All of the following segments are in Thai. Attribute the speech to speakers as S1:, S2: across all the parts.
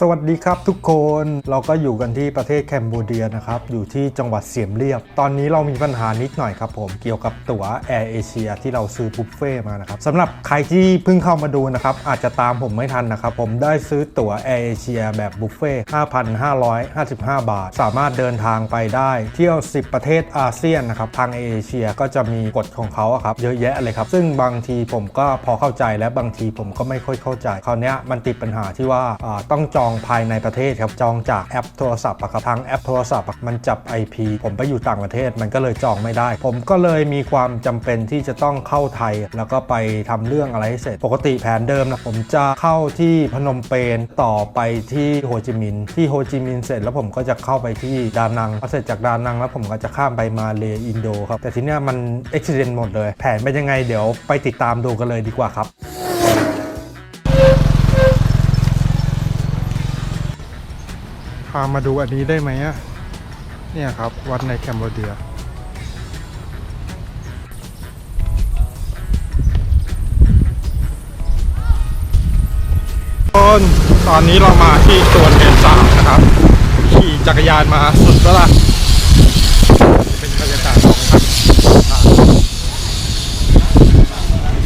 S1: สวัสดีครับทุกคนเราก็อยู่กันที่ประเทศแคนเบเดียนะครับ อยู่ที่จังหวัดเสียมเรียบ ตอนนี้เรามีปัญหานิดหน่อยครับผมเกี่ยวกับตั๋วแอร์เอเชียที่เราซื้อบุฟเฟ่ต์มานะครับสำหรับใครที่เพิ่งเข้ามาดูนะครับ อาจจะตามผมไม่ทันนะครับ ผมได้ซื้อตั๋วแอร์เอเชียแบบบุฟเฟ่ต์5,555 บาท สามารถเดินทางไปได้ เที่ยว 10 ประเทศอาเซียนนะครับทางเอเชียก็จะมีกฎของเขาครับเยอะแยะเลยครับ ซึ่งบางทีผมก็พอเข้าใจและบางทีผมก็ไม่ค่อยเข้าใจคราวนี้มันติดปัญหาที่ว่าอ่าต้องจององภายในประเทศครับจองจากแอปโทรศัพท์อะครับทางแอปโทรศัพท์มันจับ IP ผมไปอยู่ต่างประเทศมันก็เลยจองไม่ได้ ผมก็เลยมีความจำเป็นที่จะต้องเข้าไทย แล้วก็ไปทำเรื่องอะไรให้เสร็จ ปกติแผนเดิมนะผมจะเข้าที่พนมเปญต่อไปที่โฮจิมินห์ที่โฮจิมินห์เสร็จแล้วผมก็จะเข้าไปที่ดานังพอเสร็จจากดานังแล้วผมก็จะข้ามไปมาเลอินโดครับแต่ทีเนี้ยมันอุบิเหตุหมดเลย แผนเป็นยังไงเดี๋ยวไปติดตามดูกันเลยดีกว่าครับามาดูอันนี้ได้ไหมอะเนี่ยครับ วัดในแคมโบเดียนตอนนี้เรามาที่สวนเดนสามนะครับ ขี่จักรยานมาสุดแล้วล่ะ เป็นบรรยากาศของครับ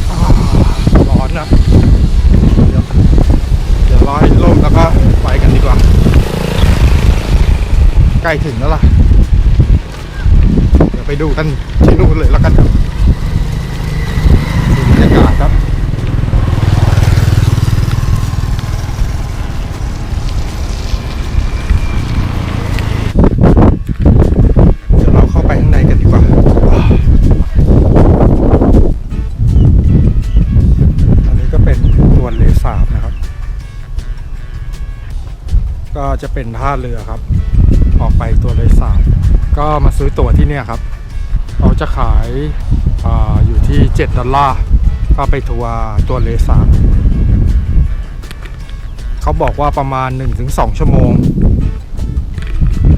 S1: อ่าร้อนนะเดี๋ยวเดี๋ยวรอให้ล่มแล้วก็ไปกันดีกว่า ใก ล้ถึงแล้วล่ะ เดี๋ยวไปดูกันที่นู่นเลยแล้วกันครับบรรยากาศครับเดี๋ยวเราเข้าไปข้างในกันดีกว่าอันนี้ก็เป็นตัวเลสาบนะครับก็จะเป็นท่าเรือครับ ออกไปตัวเลสาบก็มาซื้อตั๋วที่เนี่ยครับเขาจะขายออยู่ที่ 7 ดอลลาร์ก็ไปทัวร์ตัวเลสาบเขาบอกว่าประมาณ 1-2 ชั่วโมง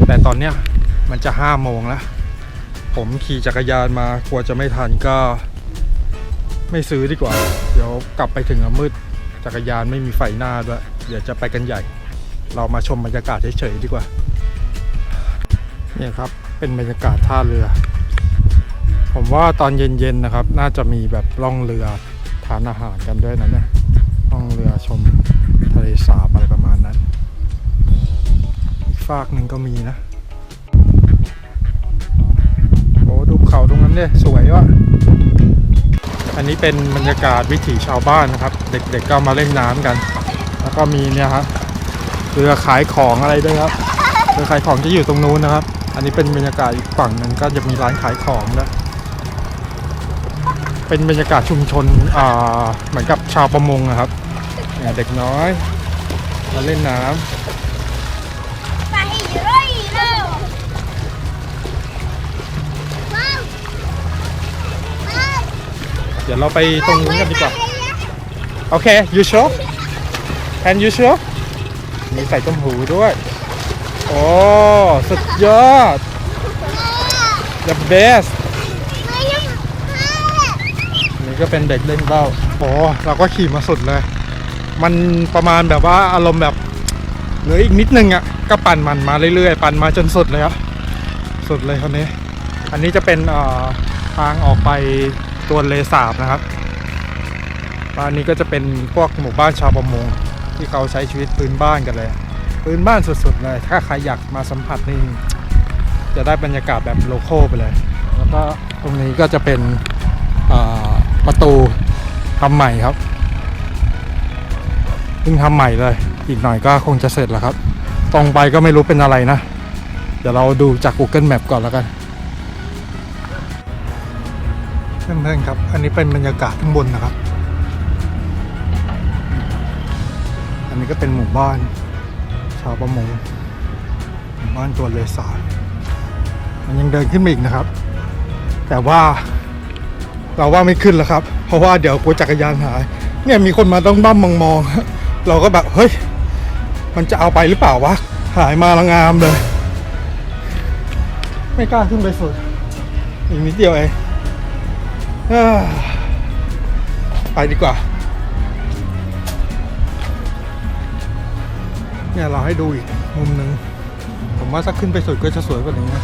S1: แต่ตอนเนี้ยมันจะห้าโมงแล้ว ผมขี่จักรยานมากลัวจะไม่ทันก็ไม่ซื้อดีกว่า เดี๋ยวกลับไปถึงมืดจักรยานไม่มีไฟหน้าด้วย เดี๋ยวจะไปกันใหญ่ เรามาชมบรรยากาศเฉยๆดีกว่า นี่ครับเป็นบรรยากาศท่าเรือ ผมว่าตอนเย็นๆนะครับ น่าจะมีแบบล่องเรือทานอาหารกันด้วยนะเนี่ยล่องเรือชมทะเลสาบอะไรประมาณนั้นอีกฝากหนึ่งก็มีนะโอ้ดูเขาตรงนั้นเนี่ยสวยว่ะอันนี้เป็นบรรยากาศวิถีชาวบ้านนะครับ เด็กๆก็มาเล่นน้ำกัน แล้วก็มีเนี่ยครับเรือขายของอะไรด้วยครับเรือขายของที่อยู่ตรงนู้นนะครับ อันนี้เป็นบรรยากาศอีกฝั่งหนึ่งก็จะมีร้านขายของแล้ว เป็นบรรยากาศชุมชนอ่าเหมือนกับชาวประมงนะครับเนี่ยเด็กน้อยมาเล่นน้ำเดี๋ยวเราไปตรงนู้นกันดีกว่าโอเค you sure can you sure มีใส่ต้มหูด้วย โอ้ สุดยอด the best นี่ก็เป็นเด็กเล่นเบ้าโอ้เราก็ขี่มาสุดเลย มันประมาณแบบว่าอารมณ์แบบเหลืออีกนิดนึงอะ ก็ปั่นมันมาเรื่อยๆ ปั่นมาจนสุดเลยครับสุดเลยคนนี้ อันนี้จะเป็นเอ่อทางออกไปตัวเลสาบนะครับบ้านนี้ก็จะเป็นพวกหมู่บ้านชาวประมงที่เขาใช้ชีวิตพื้นบ้านกันเลย พื้นบ้านสุดๆเลย ถ้าใครอยากมาสัมผัสนี่จะได้บรรยากาศแบบโลโก้ไปเลย แล้วก็ตรงนี้ก็จะเป็นประตูทำใหม่ครับเพิ่งทำใหม่เลย อีกหน่อยก็คงจะเสร็จแล้วครับ ตรงไปก็ไม่รู้เป็นอะไรนะ เดี๋ยวเราดูจาก Google Map ก่อนแล้วกันเพื่อนๆครับ อันนี้เป็นบรรยากาศข้างบนนะครับ อันนี้ก็เป็นหมู่บ้าน ชาวประมงหมู่บ้านตัวเลสามันยังเดินขึ้นมาอีกนะครับ แต่ว่าเราว่าไม่ขึ้นแล้วครับ เพราะว่าเดี๋ยวกลัวจักรยานหาย เนี่ยมีคนมาต้องบ้ามมองๆเราก็แบบเฮ้ย มันจะเอาไปหรือเปล่าวะ หายมาละงามเลย ไม่กล้าขึ้นไปสุด อีกนิดเดียวเองไปดีกว่า เนี่ยเราให้ดูอีกมุมหนึ่งผมว่าถ้าขึ้นไปสุดก็จะสวยกว่านี้นะ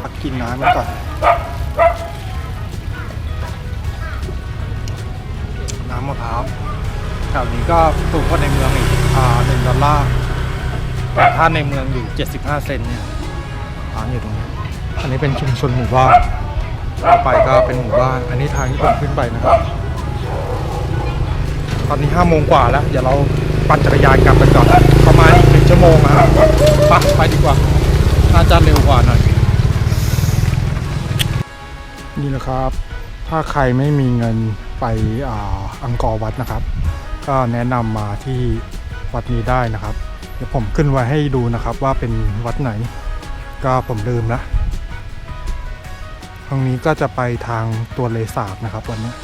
S1: พักกินน้ำก่อนน้ำมะพร้าวแถวนี้ก็ถูกกว่าในเมืองอีกอ่าหนึ่งดอลลาร์แต่ถ้าในเมืองอยู่ 75 เซนเนี่ยร้านอยู่ตรงนี้ อันนี้เป็นชุมชนหมู่บ้านต่อไปก็เป็นหมู่บ้าน อันนี้ทางที่ผมขึ้นไปนะครับ ตอนนี้ห้าโมงกว่าแล้ว เดี๋ยวเราปั่นจักรยานกลับกันก่อนประมาณอีกหนึ่งชั่วโมงนะครับไปไปดีกว่า น่าจะเร็วกว่าหน่อย นี่นะครับ ถ้าใครไม่มีเงินไปอาอังกอร์วัดนะครับ ก็แนะนำมาที่วัดนี้ได้นะครับ เดี๋ยวผมขึ้นไว้ให้ดูนะครับว่าเป็นวัดไหน ก็ผมลืมนะทางนี้ก็จะไปทางตัวเลสาบนะครับวันนี้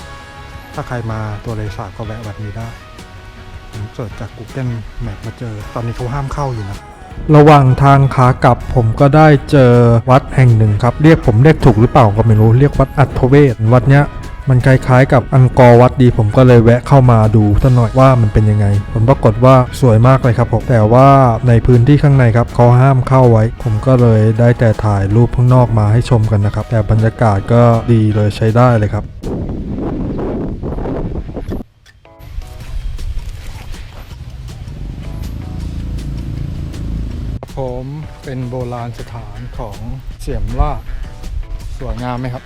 S1: ถ้าใครมาตัวเลสาก็แวะวัดนี้ได้ผมเสิร์ชจาก Google Map มาเจอ ตอนนี้เขาห้ามเข้าอยู่นะระหว่างทางขากลับผมก็ได้เจอวัดแห่งหนึ่งครับ เรียกผมเรียกถูกหรือเปล่าก็ไม่รู้เรียกวัดอัทเวศวัดเนี้ยมันคล้ายๆกับอังกอร์วัดดีผมก็เลยแวะเข้ามาดูสักหน่อยว่ามันเป็นยังไง ผลปรากฏว่าสวยมากเลยครับผมแต่ว่าในพื้นที่ข้างในครับเขาห้ามเข้าไว้ ผมก็เลยได้แต่ถ่ายรูปข้างนอกมาให้ชมกันนะครับ แต่บรรยากาศก็ดีเลยใช้ได้เลยครับ เป็นโบราณสถานของเสียมล่าดสวยงามไหมครับ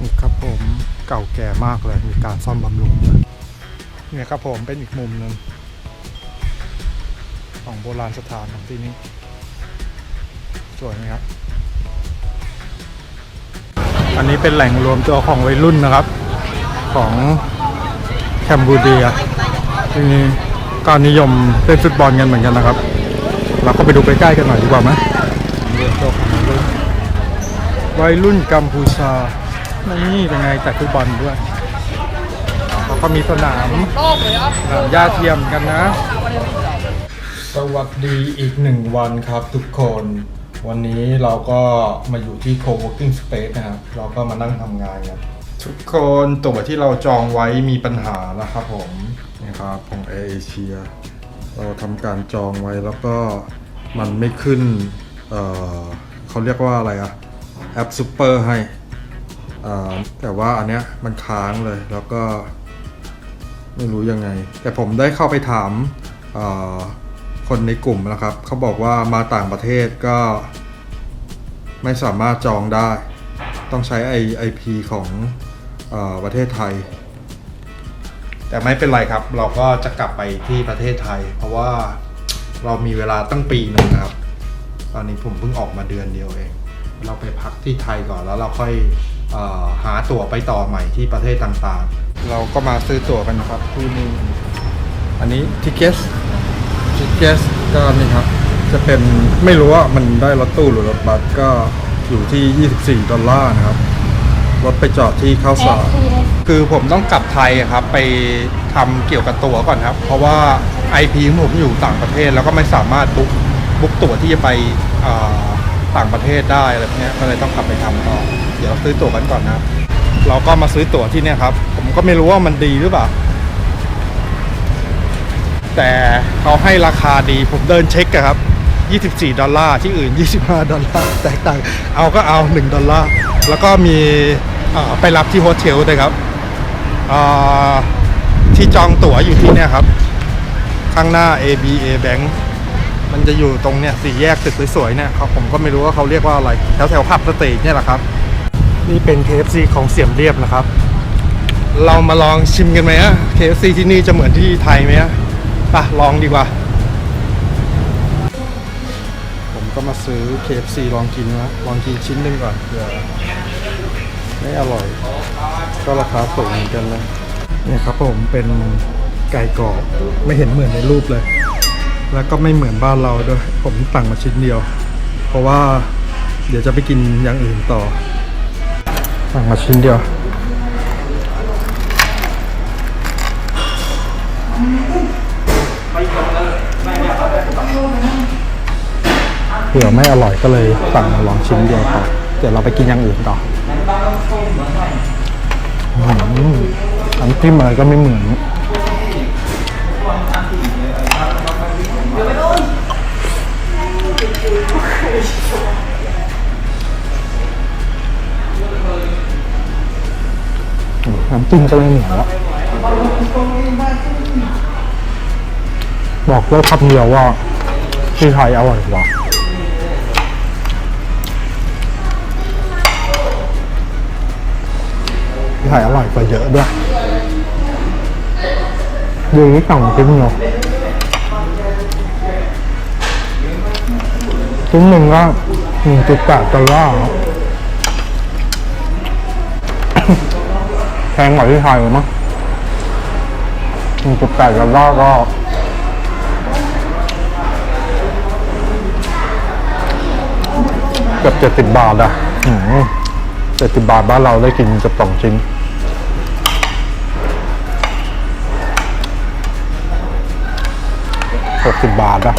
S1: นี่ครับผมเก่าแก่มากเลยมีการซ่อมบำรุงเนี่ยครับผมเป็นอีกมุมหนึ่งของโบราณสถานของที่นี่สวยไหมครับ อันนี้เป็นแหล่งรวมตัวของวัยรุ่นนะครับ ของแคมบูเดียที่นี่ก็นิยมเล่นฟุตบอลกันเหมือนกันนะครับ เราก็ไปดูใกล้ๆกันหน่อยดีกว่าไหมรวมตัวของวัยรุ่นวัยรุ่นกัมพูชา นี่เป็นไงแต่ฟุตบอลด้วยเขาก็มีสนามสนามหญ้าเทียมกันนะ สวัสดีอีกหนึ่งวันครับทุกคน วันนี้เราก็มาอยู่ที่ co-working space นะครับ เราก็มานั่งทำงานกัน ทุกคนตั๋วที่เราจองไว้มีปัญหานะครับผมนี่ครับของเอเชียเราทำการจองไว้แล้วก็มันไม่ขึ้นเเขาเรียกว่าอะไรอะแอปซูเปอร์ให้แต่ว่าอันเนี้ยมันค้างเลยแล้วก็ไม่รู้ยังไง แต่ผมได้เข้าไปถามคนในกลุ่มนะครับเขาบอกว่ามาต่างประเทศก็ไม่สามารถจองได้ ต้องใช้ I- IP ของเออ ประเทศไทย แต่ไม่เป็นไรครับ เราก็จะกลับไปที่ประเทศไทย เพราะว่าเรามีเวลาตั้งปีหนึ่งนะครับ ตอนนี้ผมเพิ่งออกมาเดือนเดียวเอง เราไปพักที่ไทยก่อนแล้วเราค่อยออหาตั๋วไปต่อใหม่ที่ประเทศต่างๆ เราก็มาซื้อตั๋วกันนะครับที่นี่อันนี้ทิเกสทิเกสก็นี่ครับ จะเป็นไม่รู้ว่ามันได้รถตู้หรือรถบัสก็อยู่ที่ 24 ดอลลาร์นะครับ รถไปจอดที่เข้าสารคือผมต้องกลับไทยครับ ไปทำเกี่ยวกับตั๋วก่อนครับ เพราะว่า IP ของผมอยู่ต่างประเทศแล้วก็ไม่สามารถบุ๊กบุ๊กตั๋วที่จะไปเอ่อต่างประเทศได้อะไรพวกเนี้ยก็เลยต้องกลับไปทำต่อ เดี๋ยวซื้อตั๋วกันก่อนนะครับเราก็มาซื้อตั๋วที่เนี่ยครับ ผมก็ไม่รู้ว่ามันดีหรือเปล่า แต่เขาให้ราคาดีผมเดินเช็คอะครับ 24 ดอลลาร์ที่อื่น 25 ดอลลาร์แตกต่าง เอาก็เอา 1 ดอลลาร์ แล้วก็มีเอ่อ ไปรับที่โฮเทลด้วยครับที่จองตั๋วอยู่ที่เนี่ยครับ ข้างหน้า ABA Bank มันจะอยู่ตรงเนี่ยสี่แยกตึกสวยๆเนี่ยครับผมก็ไม่รู้ว่าเขาเรียกว่าอะไรแถวแถวๆขับสตรีทเนี่ยแหละครับ นี่เป็น KFC ของเสียมเรียบนะครับ เรามาลองชิมกันไหมอะ KFC ที่นี่จะเหมือนที่ไทยไหมอะป่ะลองดีกว่า ผมก็มาซื้อ KFC ลองกินนะลองกินชิ้นหนึ่งก่อนเผื่อ ไม่อร่อย ก็ราคาสูงเหมือนกันนะเนี่ยครับผมเป็นไก่กรอบไม่เห็นเหมือนในรูปเลย แล้วก็ไม่เหมือนบ้านเราด้วย ผมสั่งมาชิ้นเดียว เพราะว่าเดี๋ยวจะไปกินอย่างอื่นต่อ สั่งมาชิ้นเดียวเผื่อไม่อร่อยก็เลยสั่งมาลองชิ้นเดียวต่อเดี๋ยวเราไปกินอย่างอื่นต่อ น้ำจิ้มอะไรก็ไม่เหมือนน้ำจิ้มก็ไม่เหนียวอบอกได้คำเดียวว่าที่ไทยอร่อยกว่า ที่ไทยอร่อยกว่าเยอะด้วยดูนี่ต่างชิ้นเนาะชิ้นหนึ่งก็หนึ่งจุดแปดดอลลาร์แพงกว่าที่ไทยมั้งหนึ่งจุดแปดดอลลาร์ก็เกือบเจ็ดสิบบาทอะเจ็ดสิบบาทบ้านเราได้กินเกือบสองชิ้น หกสิบบาทอะ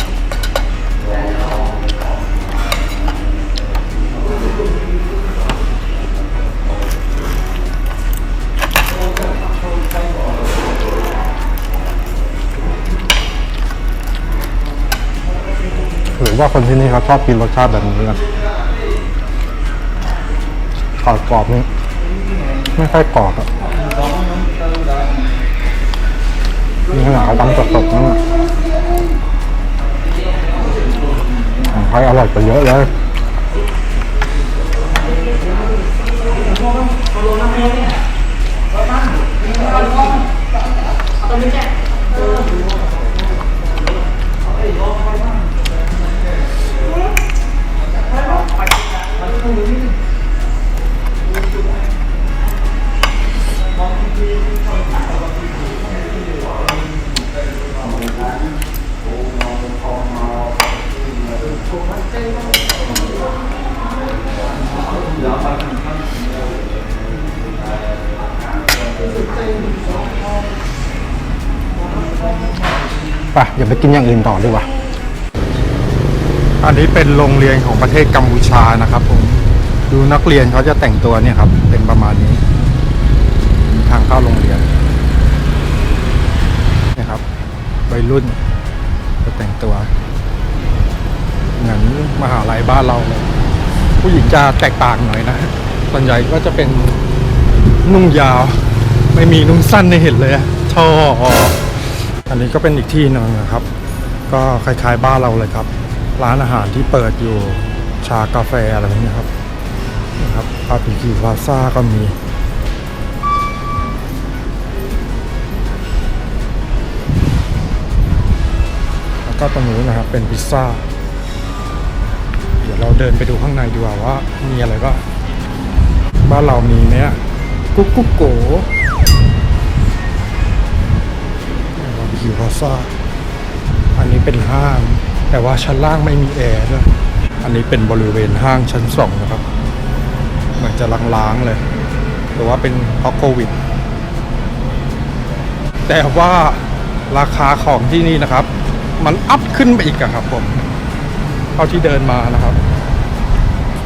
S1: หรือว่าคนที่นี่เขาชอบกินรสชาติแบบนี้กันกรอบกรอบๆนี่ไม่ค่อยกรอบอะนี่ขนาดเขาทำสดๆนั่นแหละ ไทยอร่อยกว่าเยอะเลยตอนนี้แก ไปอย่าไปกินอย่างอื่นต่อดีกว่า อันนี้เป็นโรงเรียนของประเทศกัมพูชานะครับผม ดูนักเรียนเขาจะแต่งตัวเนี่ยครับ เป็นประมาณนี้ ทางเข้าโรงเรียนนี่ครับวัยรุ่นจะแต่งตัวเหมือนมหาลัยบ้านเราเลย ผู้หญิงจะแตกต่างหน่อยนะส่วนใหญ่ก็จะเป็นนุ่งยาว ไม่มีนุ่งสั้นในเห็นเลยชออันนี้ก็เป็นอีกที่หนึ่งนะครับ ก็คล้ายๆบ้านเราเลยครับ ร้านอาหารที่เปิดอยู่ชากาแฟอะไรพวกนี้ครับนะครับพาปิกิพาซ่าก็มีแล้วก็ตรงนู้นนะครับเป็นพิซซ่า ดี๋ยวเราเดินไปดูข้างในดีกว่าว่ามีอะไรบ้างบ้านเรามีไหมกุ๊กกุ๊กโกบาร์บีคิวพาซ่าอันนี้เป็นห้าง แต่ว่าชั้นล่างไม่มีแอร์ด้วยอันนี้เป็นบริเวณห้างชั้นสองนะครับ เหมือนจะล้างๆเลยหรือว่าเป็นเพราะโควิด แต่ว่าราคาของที่นี่นะครับ มันอัพขึ้นไปอีกอะครับผม เท่าที่เดินมานะครับ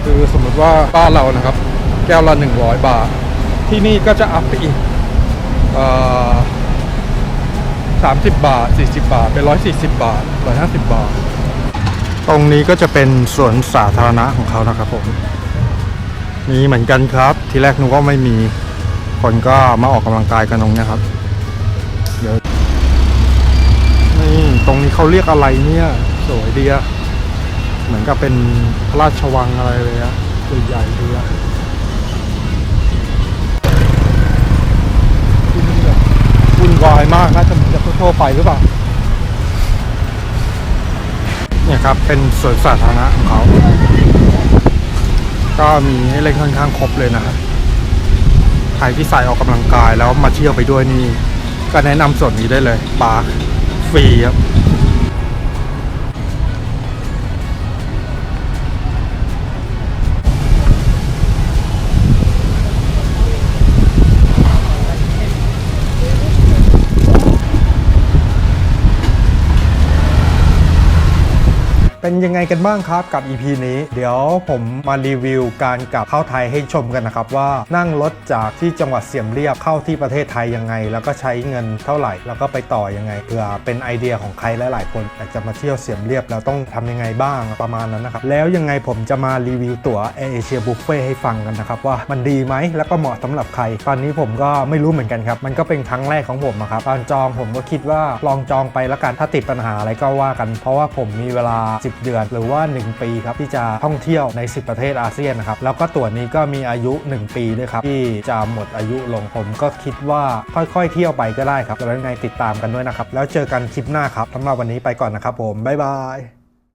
S1: คือสมมติว่าบ้านเรานะครับ แก้วละหนึ่งร้อยบาท ที่นี่ก็จะอัพไปอีกสามสิบบาทสี่สิบาท เป็นร้อยสี่สิบาทร้อห้าสิบาท ตรงนี้ก็จะเป็นสวนสาธารณะของเขานะครับผมมีเหมือนกันครับ ทีแรกนึกว่าไม่มีคนก็มาออกกำลังกายกันตรงนี้ครับเดี๋ยวนี่ตรงนี้เขาเรียกอะไรเนี่ย สวยดีอะ เหมือนกับเป็นพระราชวังอะไรเลยอะใหญ่ๆดีอะวุ่นวายมากน่าจะเหมือนกับทั่วไปหรือเปล่า เนี่ยครับ เป็นสวนสาธารณะของเขา ก็มีให้เล่นค่อนข้างครบเลยนะครับใครที่ใส่ออกกำลังกายแล้วมาเที่ยวไปด้วยนี่ ก็แนะนำส่วนนี้ได้เลยปาร์คฟรีครับ เป็นยังไงกันบ้างครับกับ EP นี้ เดี๋ยวผมมารีวิวการกลับเข้าไทยให้ชมกันนะครับว่านั่งรถจากที่จังหวัดเสียมเรียบเข้าที่ประเทศไทยยังไง แล้วก็ใช้เงินเท่าไหร่ แล้วก็ไปต่อยังไงเผื่อเป็นไอเดียของใครหลายๆคนอยากจะมาเที่ยวเสียมเรียบแล้วต้องทำยังไงบ้างประมาณนั้นนะครับแล้วยังไงผมจะมารีวิวตั๋วแอร์เอเชียบุฟเฟ่ให้ฟังกันนะครับว่ามันดีไหมแล้วก็เหมาะสำหรับใคร ตอนนี้ผมก็ไม่รู้เหมือนกันครับมันก็เป็นครั้งแรกของผมอะครับตอนจองผมก็คิดว่าลองจองไปแล้วกันถ้าติดปัญหาอะไรก็ว่ากัน เพราะว่าผมมีเวลา10 เดือน หรือว่า 1 ปีครับที่จะท่องเที่ยวใน 10 ประเทศอาเซียนนะครับแล้วก็ตั๋วนี้ก็มีอายุ 1 ปีด้วยครับที่จะหมดอายุลงผมก็คิดว่าค่อยๆ เที่ยวไปก็ได้ครับแล้วยังไงติดตามกันด้วยนะครับแล้วเจอกันคลิปหน้าครับสำหรับวันนี้ไปก่อนนะครับผมบ๊ายบาย